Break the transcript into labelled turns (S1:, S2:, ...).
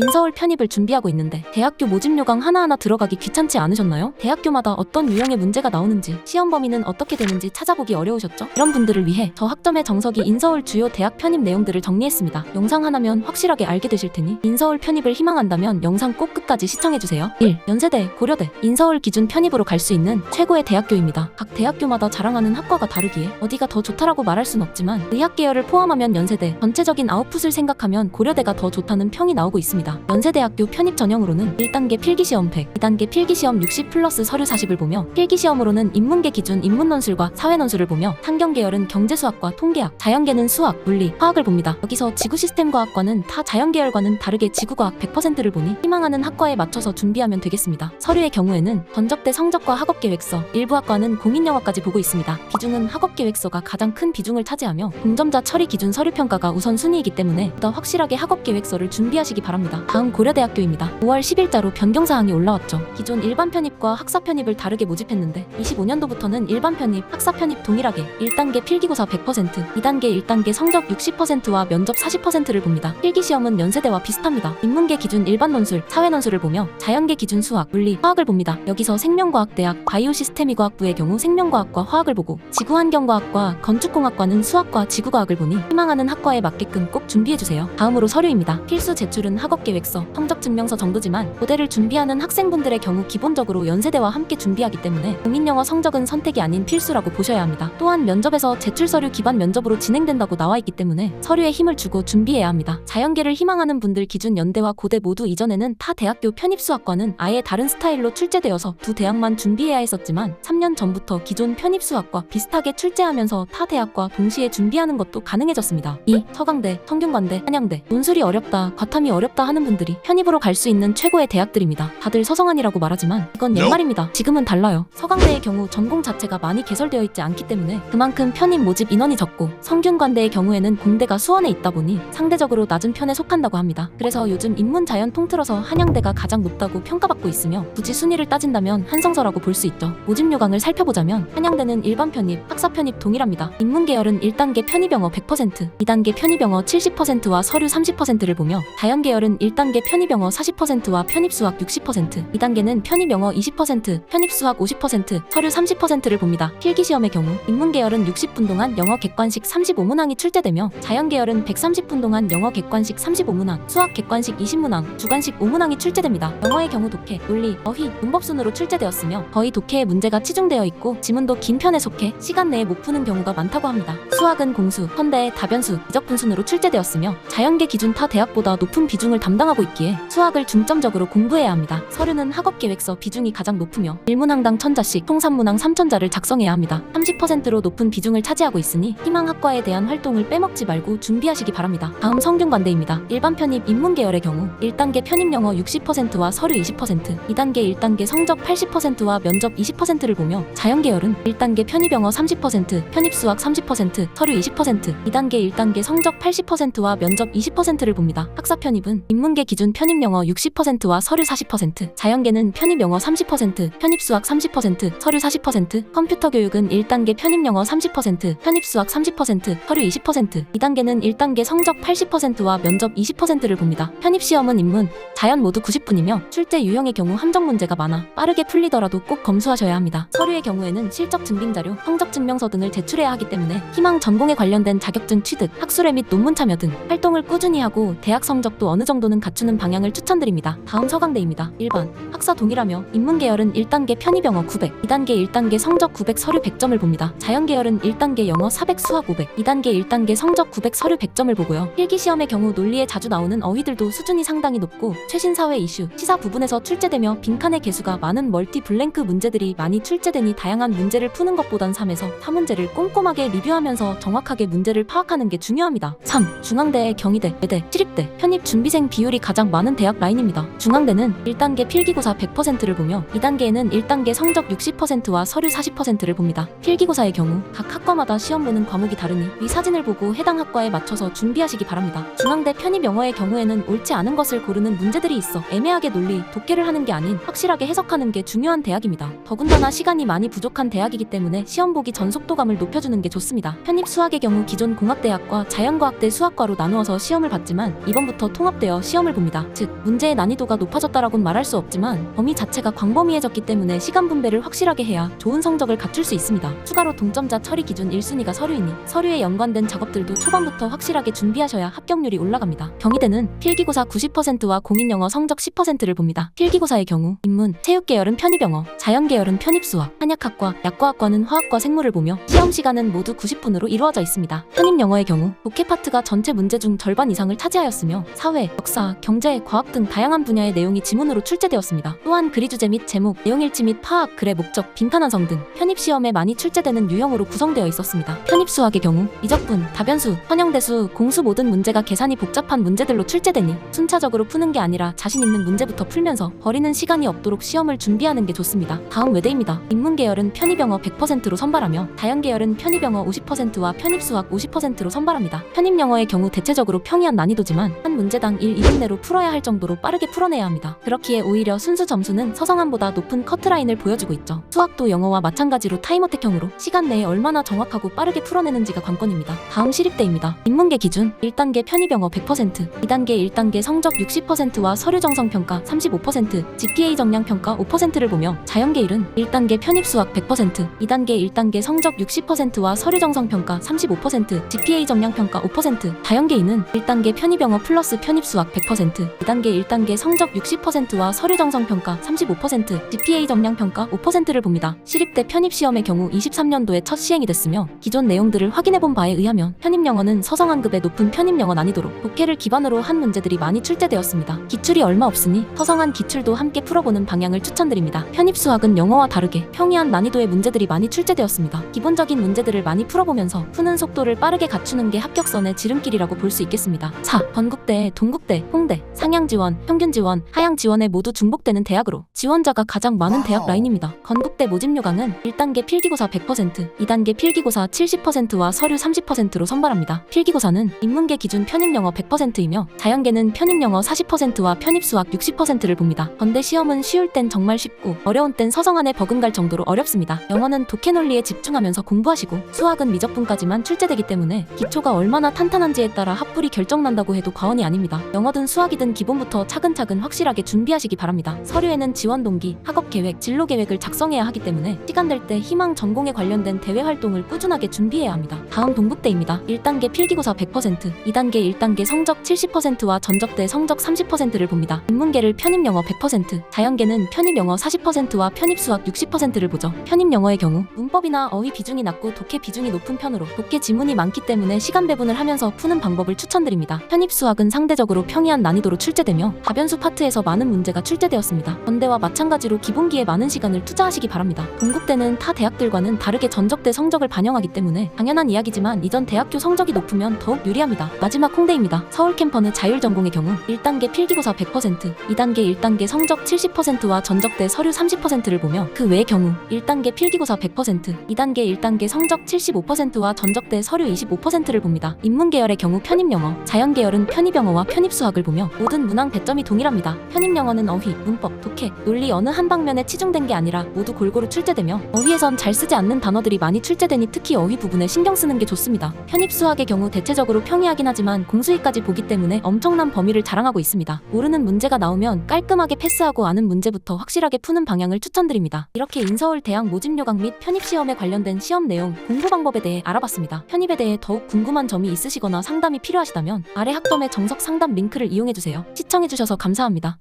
S1: 인서울 편입을 준비하고 있는데 대학교 모집 요강 하나하나 들어가기 귀찮지 않으셨나요? 대학교마다 어떤 유형의 문제가 나오는지 시험 범위는 어떻게 되는지 찾아보기 어려우셨죠? 이런 분들을 위해 저 학점의 정석이 인서울 주요 대학 편입 내용들을 정리했습니다. 영상 하나면 확실하게 알게 되실 테니 인서울 편입을 희망한다면 영상 꼭 끝까지 시청해주세요. 1. 연세대, 고려대, 인서울 기준 편입으로 갈 수 있는 최고의 대학교입니다. 각 대학교마다 자랑하는 학과가 다르기에 어디가 더 좋다라고 말할 순 없지만 의학 계열을 포함하면 연세대, 전체적인 아웃풋을 생각하면 고려대가 더 좋다는 평이 나오고 있습니다. 연세대학교 편입 전형으로는 1단계 필기시험 100, 2단계 필기시험 60 플러스 서류 40을 보며 필기시험으로는 인문계 기준 인문논술과 사회논술을 보며 상경 계열은 경제수학과 통계학, 자연계는 수학, 물리, 화학을 봅니다. 여기서 지구시스템과학과는 타 자연계열과는 다르게 지구과학 100%를 보니 희망하는 학과에 맞춰서 준비하면 되겠습니다. 서류의 경우에는 전적대 성적과 학업계획서, 일부 학과는 공인영어까지 보고 있습니다. 비중은 학업계획서가 가장 큰 비중을 차지하며 동점자 처리 기준 서류평가가 우선순위이기 때문에 더 확실하게 학업계획서를 준비하시기 바랍니다. 다음 고려대학교입니다. 5월 10일자로 변경사항이 올라왔죠. 기존 일반 편입과 학사 편입을 다르게 모집했는데 25년도부터는 일반 편입, 학사 편입 동일하게 1단계 필기고사 100%, 2단계 1단계 성적 60%와 면접 40%를 봅니다. 필기시험은 연세대와 비슷합니다. 인문계 기준 일반 논술, 사회 논술을 보며 자연계 기준 수학, 물리, 화학을 봅니다. 여기서 생명과학대학 바이오시스테미과학부의 경우 생명과학과 화학을 보고 지구환경과학과 건축공학과는 수학과 지구과학을 보니 희망하는 학과에 맞게끔 꼭 준비해주세요. 다음으로 서류입니다. 필수 제출은 학업계 획서, 성적 증명서 정도지만 고대를 준비하는 학생분들의 경우 기본적으로 연세대와 함께 준비하기 때문에 공인영어 성적은 선택이 아닌 필수라고 보셔야 합니다. 또한 면접에서 제출 서류 기반 면접으로 진행된다고 나와 있기 때문에 서류에 힘을 주고 준비해야 합니다. 자연계를 희망하는 분들 기준 연대와 고대 모두 이전에는 타 대학교 편입 수학과는 아예 다른 스타일로 출제되어서 두 대학만 준비해야 했었지만 3년 전부터 기존 편입 수학과 비슷하게 출제하면서 타 대학과 동시에 준비하는 것도 가능해졌습니다. 2. 서강대, 성균관대, 한양대 논술이 어렵다, 과탐이 어렵다 하는 분들이 편입으로 갈 수 있는 최고의 대학들입니다. 다들 서성한이라고 말하지만 이건 옛말입니다. 지금은 달라요. 서강대의 경우 전공 자체가 많이 개설되어 있지 않기 때문에 그만큼 편입 모집 인원이 적고 성균관대의 경우에는 공대가 수원에 있다 보니 상대적으로 낮은 편에 속한다고 합니다. 그래서 요즘 인문 자연 통틀어서 한양대가 가장 높다고 평가받고 있으며 굳이 순위를 따진다면 한성서라고 볼 수 있죠. 모집 요강을 살펴보자면 한양대는 일반 편입, 학사 편입 동일합니다. 인문 계열은 1단계 편입 영어 100%, 2단계 편입 영어 70%와 서류 30%를 보며 자연 계열은 1단계 편입영어 40%와 편입수학 60%, 2단계는 편입영어 20%, 편입수학 50%, 서류 30%를 봅니다. 필기시험의 경우 인문 계열은 60분 동안 영어 객관식 35문항이 출제되며 자연 계열은 130분 동안 영어 객관식 35문항, 수학 객관식 20문항, 주관식 5문항이 출제됩니다. 영어의 경우 독해, 논리, 어휘, 문법 순으로 출제되었으며 거의 독해의 문제가 치중되어 있고 지문도 긴 편에 속해 시간 내에 못 푸는 경우가 많다고 합니다. 수학은 공수, 현대, 다변수, 이적분 순으로 출제되었으며 자연계 기준 타 대학보다 높은 비중을 담 당하고 있기에 수학을 중점적으로 공부해야 합니다. 서류는 학업 계획서 비중이 가장 높으며 1문항당 1000자씩 총 3문항 3000자를 작성해야 합니다. 30%로 높은 비중을 차지하고 있으니 희망 학과에 대한 활동을 빼먹지 말고 준비하시기 바랍니다. 다음 성균관대입니다. 일반 편입 인문 계열의 경우 1단계 편입 영어 60%와 서류 20%, 2단계 1단계 성적 80%와 면접 20%를 보며 자연 계열은 1단계 편입 영어 30%, 편입 수학 30%, 서류 20%, 2단계 1단계 성적 80%와 면접 20%를 봅니다. 학사 편입은 인문 계 기준 편입 영어 60%와 서류 40%, 자연계는 편입 영어 30%, 편입 수학 30%, 서류 40%, 컴퓨터 교육은 1단계 편입 영어 30%, 편입 수학 30%, 서류 20%, 2단계는 1단계 성적 80%와 면접 20%를 봅니다. 편입 시험은 인문, 자연 모두 90분이며 출제 유형의 경우 함정 문제가 많아 빠르게 풀리더라도 꼭 검수하셔야 합니다. 서류의 경우에는 실적 증빙 자료, 성적 증명서 등을 제출해야 하기 때문에 희망 전공에 관련된 자격증 취득, 학술회 및 논문 참여 등 활동을 꾸준히 하고 대학 성적도 어느 정도는 갖추는 방향을 추천드립니다. 다음 서강대입니다. 1번 학사 동일하며 인문 계열은 1단계 편입 영어 900, 2단계 1단계 성적 900 서류 100점을 봅니다. 자연 계열은 1단계 영어 400 수학 500, 2단계 1단계 성적 900 서류 100점을 보고요. 필기 시험의 경우 논리에 자주 나오는 어휘들도 수준이 상당히 높고 최신 사회 이슈, 시사 부분에서 출제되며 빈칸의 개수가 많은 멀티 블랭크 문제들이 많이 출제되니 다양한 문제를 푸는 것보단 3에서 4문제를 꼼꼼하게 리뷰하면서 정확하게 문제를 파악하는 게 중요합니다. 3. 중앙대의 경희대, 외대, 시립대, 편입 준비생 비 율이 가장 많은 대학 라인입니다. 중앙대는 1단계 필기고사 100%를 보며 2단계에는 1단계 성적 60%와 서류 40%를 봅니다. 필기고사의 경우 각 학과마다 시험 보는 과목이 다르니 위 사진을 보고 해당 학과에 맞춰서 준비하시기 바랍니다. 중앙대 편입 영어의 경우에는 옳지 않은 것을 고르는 문제 문제들이 있어 애매하게 논리, 독해를 하는 게 아닌 확실하게 해석하는 게 중요한 대학입니다. 더군다나 시간이 많이 부족한 대학이기 때문에 시험 보기 전 속도감을 높여주는 게 좋습니다. 편입 수학의 경우 기존 공학대학과 자연과학대 수학과로 나누어서 시험을 봤지만 이번부터 통합되어 시험을 봅니다. 즉 문제의 난이도가 높아졌다라고는 말할 수 없지만 범위 자체가 광범위해졌기 때문에 시간 분배를 확실하게 해야 좋은 성적을 갖출 수 있습니다. 추가로 동점자 처리 기준 1순위가 서류이니 서류에 연관된 작업들도 초반부터 확실하게 준비하셔야 합격률이 올라갑니다. 경희대는 필기고사 90%와 공인영어 성적 10%를 봅니다. 필기고사의 경우 인문, 체육계열은 편입영어, 자연계열은 편입수학, 한약학과, 약과학과는 화학과 생물을 보며 시험 시간은 모두 90분으로 이루어져 있습니다. 편입영어의 경우 독해 파트가 전체 문제 중 절반 이상을 차지하였으며 사회, 역사, 경제, 과학 등 다양한 분야의 내용이 지문으로 출제되었습니다. 또한 글이 주제 및 제목, 내용 일치 및 파악, 글의 목적, 빈칸완성 등 편입 시험에 많이 출제되는 유형으로 구성되어 있었습니다. 편입 수학의 경우 이적분, 다변수, 선형대수, 공수 모든 문제가 계산이 복잡한 문제들로 출제되니 순차적으로 푸는 게 아니라 자신 있는 문제부터 풀면서 버리는 시간이 없도록 시험을 준비하는 게 좋습니다. 다음 외대입니다. 인문계열은 편입영어 100%로 선발하며 자연계열은 편입영어 50%와 편입수학 50%로 선발합니다. 편입영어의 경우 대체적으로 평이한 난이도지만 한 문제당 1, 2분 내로 풀어야 할 정도로 빠르게 풀어내야 합니다. 그렇기에 오히려 순수 점수는 서성함보다 높은 커트라인을 보여주고 있죠. 수학도 영어와 마찬가지로 타임어택형으로 시간 내에 얼마나 정확하고 빠르게 풀어내는지가 관건입니다. 다음 시립대입니다. 인문계 기준 1단계 편입영어 100%, 2단계 1단계 성적 60%와 서류 정성 평가 35%, GPA 정량 평가 5%를 보며 자연계 1은 1단계 편입수학 100%, 2단계 1단계 성적 60%와 서류 정성 평가 35%, GPA 정량 평가 5%, 자연계 2는 1단계 편입영어 플러스 편입수학 100%, 2단계 1단계 성적 60%와 서류 정성 평가 35%, GPA 정량 평가 5%를 봅니다. 시립대 편입 시험의 경우 23년도에 첫 시행이 됐으며 기존 내용들을 확인해 본 바에 의하면 편입 영어는 서성한급의 높은 편입 영어 난이도로 독해를 기반으로 한 문제들이 많이 출제되었습니다. 기출이 얼마 없으니 서성한 기출도 함께 풀어보는 방향을 추천드립니다. 편입 수학은 영어와 다르게 평이한 난이도의 문제들이 많이 출제되었습니다. 기본적인 문제들을 많이 풀어보면서 푸는 속도를 빠르게 갖추는 게 합격선의 지름길이라고 볼 수 있겠습니다. 4. 건국대, 동국대, 홍대, 상향 지원, 평균 지원, 하향 지원에 모두 중복되는 대학으로 지원자가 가장 많은 대학 라인입니다. 건국대 모집 요강은 1단계 필기고사 100%, 2단계 필기고사 70%와 서류 30%로 선발합니다. 필기고사는 인문계 기준 편입영어 100%이며 자연계는 편입영어 40%와 편입수학 60%를 봅니다. 건대 시험은 쉬울 땐 정말 쉽고 어려운 땐 서성 안에 버금갈 정도로 어렵습니다. 영어는 독해 논리에 집중하면서 공부하시고 수학은 미적분까지만 출제되기 때문에 기초가 얼마나 탄탄한지에 따라 합불이 결정난다고 해도 과언이 아닙니다. 영어 든 수학이든 기본부터 차근차근 확실하게 준비하시기 바랍니다. 서류에는 지원 동기, 학업 계획, 진로 계획을 작성해야 하기 때문에 시간 될 때 희망 전공에 관련된 대외 활동을 꾸준하게 준비해야 합니다. 다음 동국대입니다. 1단계 필기고사 100%, 2단계 1단계 성적 70%와 전적대 성적 30%를 봅니다. 인문계를 편입 영어 100%, 자연계는 편입 영어 40%와 편입 수학 60%를 보죠. 편입 영어의 경우 문법이나 어휘 비중이 낮고 독해 비중이 높은 편으로 독해 지문이 많기 때문에 시간 배분을 하면서 푸는 방법을 추천드립니다. 편입 수학은 상대적으로 평이 한 난이도로 출제되며 다변수 파트에서 많은 문제가 출제되었습니다. 건대와 마찬가지로 기본기에 많은 시간을 투자하시기 바랍니다. 동국대는 타 대학들과는 다르게 전적대 성적을 반영하기 때문에 당연한 이야기지만 이전 대학교 성적이 높으면 더욱 유리합니다. 마지막 홍대입니다. 서울 캠퍼는 자율 전공의 경우 1단계 필기고사 100%, 2단계 1단계 성적 70%와 전적대 서류 30%를 보며 그 외의 경우 1단계 필기고사 100%, 2단계 1단계 성적 75%와 전적대 서류 25%를 봅니다. 인문계열의 경우 편입영어, 자연계열은 편입영어와 편입수학 을 보며 모든 문항 배점이 동일합니다. 편입영어는 어휘, 문법, 독해, 논리 어느 한 방면에 치중된 게 아니라 모두 골고루 출제되며 어휘에선 잘 쓰지 않는 단어들이 많이 출제되니 특히 어휘 부분에 신경 쓰는 게 좋습니다. 편입수학의 경우 대체적으로 평이하긴 하지만 공수위까지 보기 때문에 엄청난 범위를 자랑하고 있습니다. 모르는 문제가 나오면 깔끔하게 패스하고 아는 문제부터 확실하게 푸는 방향을 추천드립니다. 이렇게 인서울 대학 모집 요강 및 편입 시험에 관련된 시험 내용, 공부 방법에 대해 알아봤습니다. 편입에 대해 더욱 궁금한 점이 있으시거나 상담이 필요하시다면 아래 학점의 정석 상담 링크를 이용해 주세요. 시청해 주셔서 감사합니다.